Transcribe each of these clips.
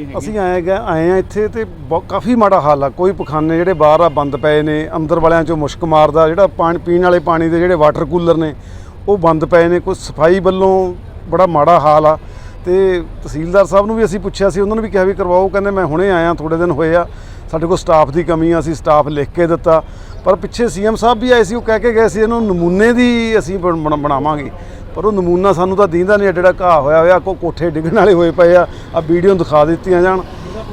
ਜਿਹੜੀਆਂ ਹੈਗੀਆਂ ਅਸੀਂ ਆਏ ਗਏ ਆਏ ਆ ਇੱਥੇ ਤੇ ਬਹੁ- ਕਾਫੀ ਮਾੜਾ ਹਾਲ ਆ। ਕੋਈ ਪਖਾਨੇ ਜਿਹੜੇ ਬਾਹਰ ਆ, ਬੰਦ ਪਏ ਨੇ, ਅੰਦਰ ਵਾਲਿਆਂ ਚੋਂ ਮੁਸ਼ਕ ਮਾਰਦਾ, ਜਿਹੜਾ ਪਾਣੀ ਪੀਣ ਵਾਲੇ ਪਾਣੀ ਦੇ ਜਿਹੜੇ ਵਾਟਰ ਕੂਲਰ ਨੇ, ਉਹ ਬੰਦ ਪਏ ਨੇ। ਕੋਈ ਸਫ਼ਾਈ ਵੱਲੋਂ ਬੜਾ ਮਾੜਾ ਹਾਲ ਆ। ਤੇ ਤਹਿਸੀਲਦਾਰ ਸਾਹਿਬ ਨੂੰ ਵੀ ਅਸੀਂ ਪੁੱਛਿਆ ਸੀ, ਉਹਨਾਂ ਨੂੰ ਵੀ ਕਿਹਾ ਵੀ ਕਰਵਾਓ, ਕਹਿੰਦੇ ਮੈਂ ਹੁਣੇ ਆਇਆ ਥੋੜੇ ਦਿਨ ਹੋਏ ਆ। ਸਾਡੇ ਕੋਲ ਸਟਾਫ ਦੀ ਕਮੀ ਆ, ਅਸੀਂ ਸਟਾਫ ਲਿਖ ਕੇ ਦਿੱਤਾ। ਪਰ ਪਿੱਛੇ ਸੀਐਮ ਸਾਹਿਬ ਵੀ ਆਏ ਸੀ, ਉਹ ਕਹਿ ਕੇ ਗਏ ਸੀ, ਇਹਨੂੰ ਨਮੂਨੇ ਦੀ ਅਸੀਂ ਬਣ- ਬਣ- ਬਣਾਵਾਂਗੇ। ਪਰ ਉਹ ਨਮੂਨਾ ਸਾਨੂੰ ਤਾਂ ਦੀਂਦਾ ਨਹੀਂ ਜਿਹੜਾ ਘਾਹ ਹੋਇਆ ਹੋਇਆ ਕੋ ਕੋਠੇ ਡਿੱਗਣ ਵਾਲੇ ਹੋਏ ਪਏ ਆ ਆ ਵੀਡੀਓ ਦਿਖਾ ਦਿੱਤੀਆਂ ਜਾਣ।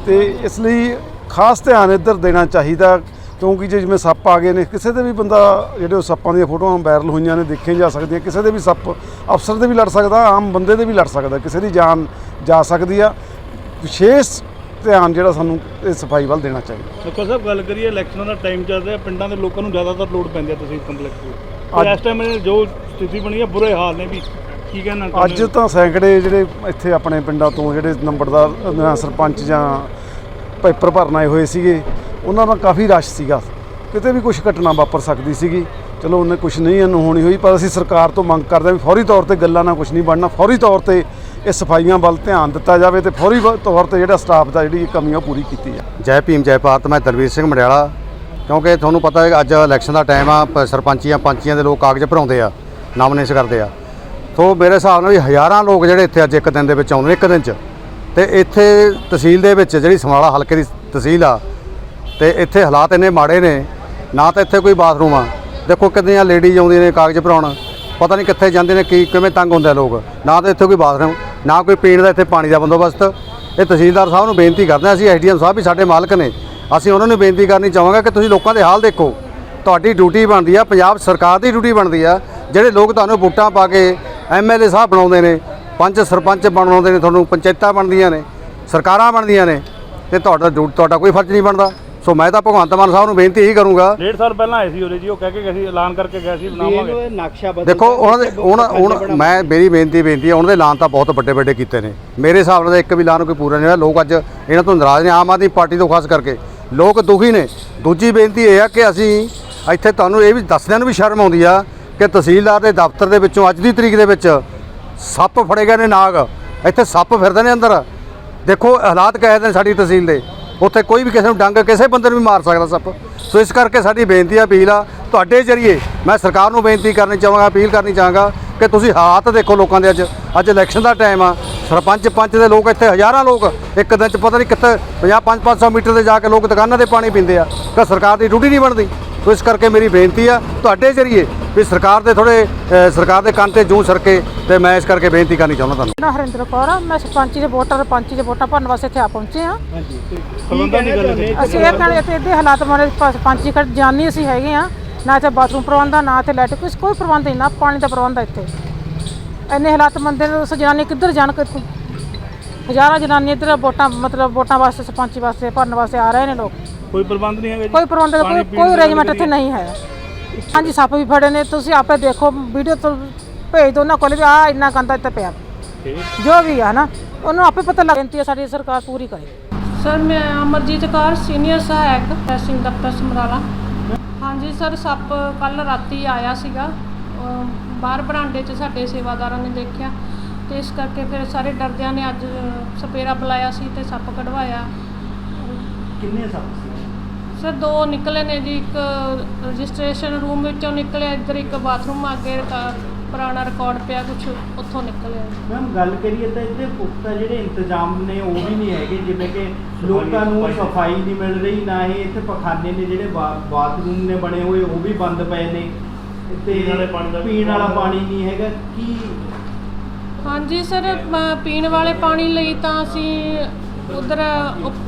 ਤੇ ਇਸ ਲਈ ਖਾਸ ਧਿਆਨ ਇੱਧਰ ਦੇਣਾ ਚਾਹੀਦਾ ਕਿਉਂਕਿ ਜੇ ਜਿਵੇਂ ਸੱਪ ਆ ਗਏ ਨੇ ਕਿਸੇ ਦੇ ਵੀ ਬੰਦਾ ਜਿਹੜੇ ਉਹ ਸੱਪਾਂ ਦੀਆਂ ਫੋਟੋਆਂ ਵਾਇਰਲ ਹੋਈਆਂ ਨੇ ਦੇਖੀਆਂ ਜਾ ਸਕਦੀਆਂ ਕਿਸੇ ਦੇ ਵੀ ਸੱਪ ਅਫਸਰ ਦੇ ਵੀ ਲੜ ਸਕਦਾ ਆਮ ਬੰਦੇ ਦੇ ਵੀ ਲੜ ਸਕਦਾ ਕਿਸੇ ਦੀ ਜਾਨ ਜਾ ਸਕਦੀ ਆ। ਵਿਸ਼ੇਸ਼ ਧਿਆਨ ਜਿਹੜਾ ਸਾਨੂੰ ਇਹ ਸਫ਼ਾਈ ਵੱਲ ਦੇਣਾ ਚਾਹੀਦਾ। ਡਾਕਟਰ ਸਾਹਿਬ ਗੱਲ ਕਰੀਏ ਇਲੈਕਸ਼ਨਾਂ ਦਾ ਟਾਈਮ ਚੱਲ ਰਿਹਾ ਪਿੰਡਾਂ ਦੇ ਲੋਕਾਂ ਨੂੰ ਜ਼ਿਆਦਾਤਰ ਲੋੜ ਪੈਂਦੀ ਹੈ ਤਹਿਸੀਲ ਕੰਪਲੈਕਸ ਅੱਜ- ਇਸ ਟਾਈਮ ਜੋ ਸਥਿਤੀ ਬਣੀ ਹੈ ਬੁਰੇ ਹਾਲ ਨੇ ਵੀ। ਕੀ ਕਹਿਣਾ ਚਾਹੁੰਦੇ ਅੱਜ ਹੋ? ਤਾਂ ਸੈਂਕੜੇ ਜਿਹੜੇ ਇੱਥੇ ਆਪਣੇ ਪਿੰਡਾਂ ਤੋਂ ਜਿਹੜੇ ਨੰਬਰਦਾਰ ਅਹ ਸਰਪੰਚ ਜਾਂ ਪੇਪਰ ਭਰਨ ਆਏ ਹੋਏ ਸੀਗੇ ਉਹਨਾਂ ਦਾ ਕਾਫੀ ਰਸ਼ ਸੀਗਾ। ਕਿਤੇ ਵੀ ਕੁਝ ਘਟਨਾ ਵਾਪਰ ਸਕਦੀ ਸੀਗੀ। ਚਲੋ ਉਹਨੇ ਕੁਝ ਨਹੀਂ ਇਹਨੂੰ ਹੋਣੀ ਹੋਈ ਪਰ ਅਸੀਂ ਸਰਕਾਰ ਤੋਂ ਮੰਗ ਕਰਦੇ ਹਾਂ ਵੀ ਫੌਰੀ ਤੌਰ ਤੇ ਗੱਲਾਂ ਨਾਲ ਕੁਝ ਨਹੀਂ ਬਣਨਾ। ਫੌਰੀ ਤੌਰ ਤੇ ਇਹ ਸਫਾਈਆਂ ਵੱਲ ਧਿਆਨ ਦਿੱਤਾ ਜਾਵੇ ਤੇ ਫੌਰੀ ਵ- ਤੌਰ ਤੇ ਜਿਹੜਾ ਸਟਾਫ ਦਾ ਜਿਹੜੀ ਕਮੀ ਆ ਉਹ ਪੂਰੀ ਕੀਤੀ ਜਾਵੇ। ਜੈ ਭੀਮ ਜੈ ਭਾਰਤ ਮੈਂ ਦਲਵੀਰ ਸਿੰਘ ਮੰਡਿਆਲਾ। ਕਿਉਂਕਿ ਤੁਹਾਨੂੰ ਪਤਾ ਹੈ ਕਿ ਅੱਜ ਇਲੈਕਸ਼ਨ ਦਾ ਟਾਈਮ ਆ ਪ- ਸਰਪੰਚੀਆਂ ਪੰਚੀਆਂ ਦੇ ਲੋਕ ਕਾਗਜ਼ ਭਰਾਉਂਦੇ ਆ। ਨਾਮਨੇਸ ਕਰਦੇ ਆ। ਸੋ ਮੇਰੇ ਹਿਸਾਬ ਨਾਲ ਵੀ ਹਜ਼ਾਰਾਂ ਲੋਕ ਜਿਹੜੇ ਇੱਥੇ ਅੱਜ ਇੱਕ ਦਿਨ ਦੇ ਵਿੱਚ ਆਉਂਦੇ ਨੇ ਇੱਕ ਦਿਨ 'ਚ। ਤੇ ਇੱਥੇ ਤਹਿਸੀਲ ਦੇ ਵਿੱਚ ਜਿਹੜੀ ਸਮਾਲਾ ਹਲਕੇ ਦੀ ਤਹਿਸੀਲ ਆ, ਤੇ ਇੱਥੇ ਹਾਲਾਤ ਇੰਨੇ ਮਾੜੇ ਨੇ, ਨਾ ਤਾਂ ਇੱਥੇ ਕੋਈ ਬਾਥਰੂਮ ਆ। ਦੇਖੋ ਕਿੰਨੀਆਂ ਲੇਡੀਜ਼ ਆਉਂਦੀਆਂ ਨੇ ਕਾਗਜ਼ ਭਰਾਉਣ, ਪਤਾ ਨਹੀਂ ਕਿੱਥੇ ਜਾਂਦੇ ਨੇ, ਕੀ, ਕਿਵੇਂ ਤੰਗ ਹੁੰਦੇ ਲੋਕ। ਨਾ ਤਾਂ ਇੱਥੇ ਕੋਈ ਬਾਥਰੂਮ, ਨਾ ਕੋਈ ਪੀਣ ਦਾ ਇੱਥੇ ਪਾਣੀ ਦਾ ਬੰਦੋਬਸਤ। ਇਹ ਤਹਿਸੀਲਦਾਰ ਸਾਹਿਬ ਨੂੰ ਬੇਨਤੀ ਕਰਦੇ ਹਾਂ, ਅਸੀਂ ਐਸਡੀਐਮ ਸਾਹਿਬ ਵੀ ਸਾਡੇ ਮਾਲਕ ਨੇ। ਅਸੀਂ ਉਹਨਾਂ ਨੂੰ ਬੇਨਤੀ ਕਰਨੀ ਚਾਹਾਂਗੇ ਕਿ ਤੁਸੀਂ ਲੋਕਾਂ ਦੇ ਹਾਲ ਦੇਖੋ। ਤੁਹਾਡੀ ਡਿਊਟੀ ਬਣਦੀ ਆ, ਪੰਜਾਬ ਸਰਕਾਰ ਦੀ ਡਿਊਟੀ ਬਣਦੀ ਆ। ਜਿਹੜੇ ਲੋਕ ਤੁਹਾਨੂੰ ਵੋਟਾਂ ਪਾ ਕੇ ਐਮਐਲਏ ਸਾਹਿਬ ਬਣਾਉਂਦੇ ਨੇ ਪੰਚ ਸਰਪੰਚ ਬਣਾਉਂਦੇ ਨੇ ਤੁਹਾਨੂੰ ਪੰਚਾਇਤਾਂ ਬਣਦੀਆਂ ਨੇ ਸਰਕਾਰਾਂ ਬਣਦੀਆਂ ਨੇ ਤੇ ਤੁਹਾਡਾ ਤੁਹਾਡਾ ਕੋਈ ਫਰਜ਼ ਨਹੀਂ ਬਣਦਾ। ਸੋ ਮੈਂ ਤਾਂ ਭਗਵੰਤ ਮਾਨ ਸਾਹਿਬ ਨੂੰ ਬੇਨਤੀ ਇਹੀ ਕਰੂੰਗਾ। ਡੇਢ ਸਾਲ ਪਹਿਲਾਂ ਆਏ ਸੀ ਉਰੇ ਜੀ ਉਹ ਕਹਿ ਕੇ ਗਏ ਸੀ ਐਲਾਨ ਕਰਕੇ ਗਏ ਸੀ ਬਣਾਵਾਂਗੇ। ਨਕਸ਼ਾ ਬਦਲ ਦੇਖੋ ਉਹਨਾਂ ਦੇ ਉਹਨਾਂ ਉਹਨਾਂ ਮੈਂ ਮੇਰੀ ਬੇਨਤੀ ਬੇਨਤੀ ਹੈ ਉਹਨਾਂ ਦੇ ਐਲਾਨ ਤਾਂ ਬਹੁਤ ਵੱਡੇ ਵੱਡੇ ਕੀਤੇ ਨੇ। ਮੇਰੇ ਹਿਸਾਬ ਨਾਲ ਤਾਂ ਇੱਕ ਵੀ ਐਲਾਨ ਕੋਈ ਪੂਰਾ ਨਹੀਂ ਹੋਇਆ। ਲੋਕ ਅੱਜ ਇਹਨਾਂ ਤੋਂ ਨਾਰਾਜ਼ ਨੇ ਆਮ ਆਦਮੀ ਪਾਰਟੀ ਤੋਂ ਖਾਸ ਕਰਕੇ। ਲੋਕ ਦੁਖੀ ਨੇ। ਦੂਜੀ ਬੇਨਤੀ ਇਹ ਆ ਕਿ ਅਸੀਂ ਇੱਥੇ ਤੁਹਾਨੂੰ ਇਹ ਵੀ ਦੱਸਦਿਆਂ ਨੂੰ ਵੀ ਸ਼ਰਮ ਆਉਂਦੀ ਆ ਕਿ ਤਹਿਸੀਲਦਾਰ ਦੇ ਦਫ਼ਤਰ ਦੇ ਵਿੱਚੋਂ ਅੱਜ ਦੀ ਤਰੀਕ ਦੇ ਵਿੱਚ ਸੱਪ ਫੜੇ ਗਏ ਨੇ ਨਾਗ। ਇੱਥੇ ਸੱਪ ਫਿਰਦੇ ਨੇ ਅੰਦਰ। ਦੇਖੋ, ਹਾਲਾਤ ਕਹੇ ਨੇ ਸਾਡੀ ਤਹਿਸੀਲ ਦੇ। ਉੱਥੇ ਕੋਈ ਵੀ ਕਿਸੇ ਨੂੰ ਡੰਗ, ਕਿਸੇ ਬੰਦੇ ਨੂੰ ਵੀ ਮਾਰ ਸਕਦਾ ਸੱਪ। ਸੋ ਇਸ ਕਰਕੇ ਸਾਡੀ ਬੇਨਤੀ ਆ, ਅਪੀਲ ਆ, ਤੁਹਾਡੇ ਜਰੀਏ ਮੈਂ ਸਰਕਾਰ ਨੂੰ ਬੇਨਤੀ ਕਰਨੀ ਚਾਹਾਂਗਾ, ਅਪੀਲ ਕਰਨੀ ਚਾਹਾਂਗਾ ਕਿ ਤੁਸੀਂ ਹਾਲਾਤ ਦੇਖੋ ਲੋਕਾਂ ਦੇ ਅੱਜ। ਅੱਜ ਇਲੈਕਸ਼ਨ ਦਾ ਟਾਈਮ ਆ। ਸਰਪੰਚ ਪੰਚ ਦੇ ਲੋਕ ਇੱਥੇ ਹਜ਼ਾਰਾਂ ਲੋਕ। ਇੱਕ ਦਿਨ ਚ ਪਤਾ ਨਹੀਂ ਕਿੱਥੇ 50 5 500 ਮੀਟਰ ਤੇ ਜਾ ਕੇ ਲੋਕ ਦੁਕਾਨਾਂ ਤੇ ਪਾਣੀ ਪੀਂਦੇ ਆ। ਕਿ ਸਰਕਾਰ ਦੀ ਡਿਊਟੀ ਨਹੀਂ ਬਣਦੀ। ਸੋ ਇਸ ਕਰਕੇ ਮੇਰੀ ਬੇਨਤੀ ਆ ਤੁਹਾਡੇ ਜਰੀਏ ਵੀ ਸਰਕਾਰ ਦੇ ਥੋੜੇ ਸਰਕਾਰ ਦੇ ਕੰਨ ਤੇ ਜੂੰ ਸਰਕੇ ਤੇ ਮੈਂ ਇਸ ਕਰਕੇ ਬੇਨਤੀ ਕਰਨੀ ਚਾਹੁੰਦਾ ਤੁਹਾਨੂੰ। ਨਾ ਹਰਿੰਦਰ ਕੌਰ ਆ ਮੈਂ ਸਰਪੰਚੀ ਦੇ ਵੋਟਰ ਪੰਚੀ ਦੇ ਵੋਟਾਂ ਭਰਨ ਵਾਸਤੇ ਇੱਥੇ ਆ ਪਹੁੰਚੇ ਆ। ਅਸੀਂ ਇਹ ਕਹਿੰਦੇ ਇੱਥੇ ਇਹਦੇ ਹਾਲਾਤ ਮਾਰੇ ਪੰਚੀ ਖੜ ਜਾਨੀ ਅਸੀਂ ਹੈਗੇ ਆ ਨਾ ਇੱਥੇ ਬਾਥਰੂਮ ਪ੍ਰਬੰਧ ਆ ਨਾ ਇੱਥੇ ਲਾਈਟ ਕੋਈ ਕੋਈ ਪ੍ਰਬੰਧ ਨਹੀਂ ਨਾ ਪਾਣੀ ਦਾ ਪ੍ਰਬੰਧ ਆ ਇੱਥੇ। ਇੰਨੇ ਹਾਲਾਤ ਮੰਦੇ ਨੇ ਉਸ ਜਨਾਨੀ ਕਿੱਧਰ ਜਾਣ ਕਿੱਥੋਂ ਹਜ਼ਾਰਾਂ ਜਨਾਨੀ ਇੱਧਰ ਵੋਟਾਂ ਮਤਲਬ ਵੋਟਾਂ ਵਾਸਤੇ ਸਰਪੰਚੀ ਵਾਸਤੇ ਭਰਨ ਵਾਸਤੇ ਆ ਰਹੇ ਨੇ ਲੋਕ। ਕੋਈ ਪ੍ਰਬੰਧ ਨਹੀਂ ਹੈਗਾ ਜੀ। ਕੋਈ ਪ੍ਰਬੰਧ ਕੋਈ ਕੋਈ ਅਰੇਂਜਮੈਂਟ ਇੱਥੇ ਨਹੀਂ ਹੈ। ਹਾਂਜੀ ਸੱਪ ਵੀ ਫੜੇ ਨੇ ਤੁਸੀਂ ਆਪੇ ਦੇਖੋ ਵੀਡੀਓ ਤੋਂ ਭੇਜ ਦਿਓ ਉਹਨਾਂ ਕੋਲ ਵੀ ਆ ਇੰਨਾ ਗੰਦਾ ਇੱਥੇ ਪਿਆ। ਜੋ ਵੀ ਆ ਨਾ ਉਹਨੂੰ ਆਪੇ ਪਤਾ ਲੱਗ ਜਾਂਦੀ ਹੈ ਸਾਡੀ ਸਰਕਾਰ ਪੂਰੀ ਕਰੇ। ਸਰ ਮੈਂ ਅਮਰਜੀਤ ਕੌਰ ਸੀਨੀਅਰ ਸਹਾਇਕ ਤਹਿਸੀਲ ਦਫ਼ਤਰ ਸਮਰਾਲਾ। ਹਾਂਜੀ ਸਰ ਸੱਪ ਕੱਲ ਰਾਤੀ ਆਇਆ ਸੀਗਾ। ਬਾਹਰ ਬਰਾਂਡੇ 'ਚ ਸਾਡੇ ਸੇਵਾਦਾਰਾਂ ਨੇ ਦੇਖਿਆ। ਤੇ ਇਸ ਕਰਕੇ ਫਿਰ ਸਾਰੇ ਡਰਦਿਆਂ ਨੇ ਅੱਜ ਸਪੇਰਾ ਬੁਲਾਇਆ ਸੀ ਤੇ ਸੱਪ ਕਢਵਾਇਆ। ਕਿੰਨੇ ਸੱਪ ਸਰ ਦੋ ਨਿਕਲੇ ਨੇ ਜੀ ਇੱਕ ਰਜਿਸਟ੍ਰੇਸ਼ਨ ਰੂਮ ਵਿੱਚੋਂ ਨਿਕਲਿਆ ਇੱਧਰ ਇੱਕ ਬਾਥਰੂਮ ਅੱਗੇ ਪੁਰਾਣਾ ਰਿਕਾਰਡ ਪਿਆ ਕੁਝ ਉੱਥੋਂ ਨਿਕਲਿਆ। ਮੈਮ ਗੱਲ ਕਰੀਏ ਤਾਂ ਇੱਥੇ ਪੁਖਤਾ ਜਿਹੜੇ ਇੰਤਜ਼ਾਮ ਨੇ ਉਹ ਵੀ ਨਹੀਂ ਹੈਗੇ ਜਿਵੇਂ ਕਿ ਲੋਕਾਂ ਨੂੰ ਸਫ਼ਾਈ ਨਹੀਂ ਮਿਲ ਰਹੀ ਨਾ ਹੀ ਇੱਥੇ ਪਖਾਨੇ ਨੇ ਜਿਹੜੇ ਬਾ- ਬਾਥਰੂਮ ਨੇ ਬਣੇ ਹੋਏ ਉਹ ਵੀ ਬੰਦ ਪਏ ਨੇ। ਤੇ ਪੀਣ ਵਾਲੇ ਪਾਣੀ ਦਾ ਵੀ ਪੀਣ ਵਾਲਾ ਪਾਣੀ ਨਹੀਂ ਹੈਗਾ ਕੀ ਹਾਂਜੀ ਸਰ ਮ- ਪੀਣ ਵਾਲੇ ਪਾਣੀ ਲਈ ਤਾਂ ਅਸੀਂ ਉਧਰ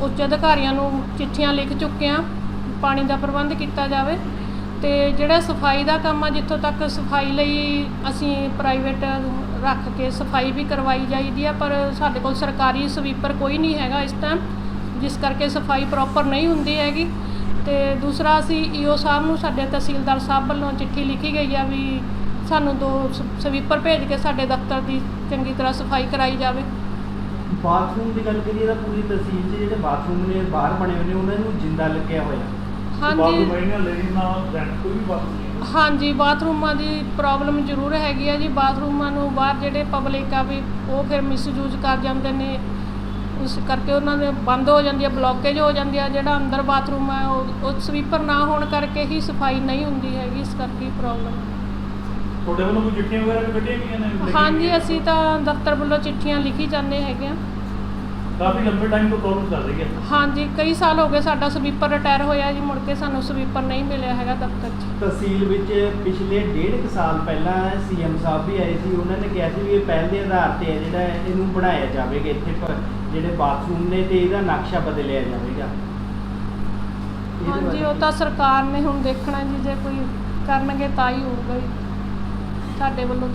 ਉੱਚ ਅਧਿਕਾਰੀਆਂ ਨੂੰ ਚਿੱਠੀਆਂ ਲਿਖ ਚੁੱਕੇ ਹਾਂ। ਪਾਣੀ ਦਾ ਪ੍ਰਬੰਧ ਕੀਤਾ ਜਾਵੇ ਤੇ ਜਿਹੜਾ ਸਫ਼ਾਈ ਦਾ ਕੰਮ ਆ, ਜਿੱਥੋਂ ਤੱਕ ਸਫ਼ਾਈ ਲਈ ਅਸੀਂ ਪ੍ਰਾਈਵੇਟ ਰੱਖ ਕੇ ਸਫ਼ਾਈ ਵੀ ਕਰਵਾਈ ਜਾਈਦੀ ਆ, ਪਰ ਸਾਡੇ ਕੋਲ ਸਰਕਾਰੀ ਸਵੀਪਰ ਕੋਈ ਨਹੀਂ ਹੈਗਾ ਇਸ ਟਾਈਮ ਜਿਸ ਕਰਕੇ ਸਫ਼ਾਈ ਪ੍ਰੋਪਰ ਨਹੀਂ ਹੁੰਦੀ ਹੈਗੀ। ਤੇ ਦੂਸਰਾ ਅਸੀਂ ਈਓ ਸਾਹਿਬ ਨੂੰ, ਸਾਡੇ ਤਹਿਸੀਲਦਾਰ ਸਾਹਿਬ ਵੱਲੋਂ ਚਿੱਠੀ ਲਿਖੀ ਗਈ ਆ ਵੀ ਸਾਨੂੰ ਦੋ ਸ- ਸਵੀਪਰ ਭੇਜ ਕੇ ਸਾਡੇ ਦਫ਼ਤਰ ਦੀ ਚੰਗੀ ਤਰ੍ਹਾਂ ਸਫ਼ਾਈ ਕਰਾਈ ਜਾਵੇ। ਬਾਥਰੂਮ ਦੀ ਗੱਲ ਕਰੀਏ ਤਾਂ ਪੂਰੀ ਤਹਿਸੀਲ 'ਚ ਜਿਹੜੇ ਬਾਥਰੂਮ ਨੇ, ਬਾਹਰ ਬਣੇ ਹੋਏ ਨੇ, ਉਹਨਾਂ ਨੂੰ ਜਿੰਦਾ ਲੱਗਿਆ ਹੋਇਆ। ਹਾਂਜੀ। ਬਾਥਰੂਮ ਇਹਨਾਂ ਲੇਡੀ ਨਾਲ ਜੈਂਟ ਕੋਈ ਵੀ ਬਾਥਰੂਮ ਨਹੀਂ ਹਾਂਜੀ ਬਾਥਰੂਮਾਂ ਦੀ ਪ੍ਰੋਬਲਮ ਜ਼ਰੂਰ ਹੈਗੀ ਆ ਜੀ। ਬਾਥਰੂਮਾਂ ਨੂੰ ਬਾਹਰ ਜਿਹੜੇ ਪਬਲਿਕ ਆ ਵੀ ਉਹ ਫਿਰ ਮਿਸਯੂਜ਼ ਕਰ ਜਾਂਦੇ ਨੇ। ਉਸ ਕਰਕੇ ਉਹਨਾਂ ਦੇ ਬੰਦ ਹੋ ਜਾਂਦੀ ਹੈ ਬਲੌਕੇਜ ਹੋ ਜਾਂਦੀ ਹੈ ਜਿਹੜਾ ਅੰਦਰ ਬਾਥਰੂਮ ਹੈ ਉਹ ਉਹ ਸਵੀਪਰ ਨਾ ਹੋਣ ਕਰਕੇ ਹੀ ਸਫ਼ਾਈ ਨਹੀਂ ਹੁੰਦੀ ਹੈਗੀ। ਇਸ ਕਰਕੇ ਪ੍ਰੋਬਲਮ ਤੁਹਾਡੇ ਵੱਲੋਂ ਕੋਈ ਚਿੱਠੀਆਂ ਵਗੈਰਾ ਵੀ ਕੱਢੀਆਂ ਗਈਆਂ ਨੇ? ਹਾਂਜੀ? ਅਸੀਂ ਤਾਂ ਦਫ਼ਤਰ ਵੱਲੋਂ ਚਿੱਠੀਆਂ ਲਿਖੀ ਜਾਂਦੇ ਹੈਗੇ ਆ। ਕਾਫੀ ਲੰਬੇ ਟਾਈਮ ਤੋਂ ਪ੍ਰੋਬਲਮ ਚੱਲ ਰਹੀ ਹੈ। ਹਾਂਜੀ ਕਈ ਸਾਲ ਹੋ ਗਏ ਸਾਡਾ ਸਵੀਪਰ ਰਿਟਾਇਰ ਹੋਇਆ ਜੀ ਮੁੜ ਕੇ ਸਾਨੂੰ ਸਵੀਪਰ ਨਹੀਂ ਮਿਲਿਆ ਹੈਗਾ ਦਫ਼ਤਰ 'ਚ ਤਹਿਸੀਲ ਵਿੱਚ ਪਿਛਲੇ ਡੇਢ ਕੁ ਸਾਲ ਪਹਿਲਾਂ ਸੀਐਮ ਸਾਹਿਬ ਵੀ ਆਏ ਸੀ ਉਹਨਾਂ ਨੇ ਕਿਹਾ ਸੀ ਵੀ ਇਹ ਪਹਿਲ ਦੇ ਆਧਾਰ ਤੇ ਹੈ ਜਿਹੜਾ ਇਹਨੂੰ ਬਣਾਇਆ ਜਾਵੇਗਾ ਇੱਥੇ ਪ- ਜਿਹੜੇ ਬਾਥਰੂਮ ਨੇ ਤੇ ਇਹਦਾ ਨਕਸ਼ਾ ਬਦਲਿਆ ਜਾਵੇਗਾ। ਇਹਦੇ ਹਾਂਜੀ ਉਹ ਤਾਂ ਸਰਕਾਰ ਨੇ ਹੁਣ ਦੇਖਣਾ ਜੀ ਜੇ ਕੋਈ ਕਰਨਗੇ ਤਾਂ ਹੀ ਹੋਊਗਾ ਜੀ। ਸਾਡੇ ਵੱਲੋਂ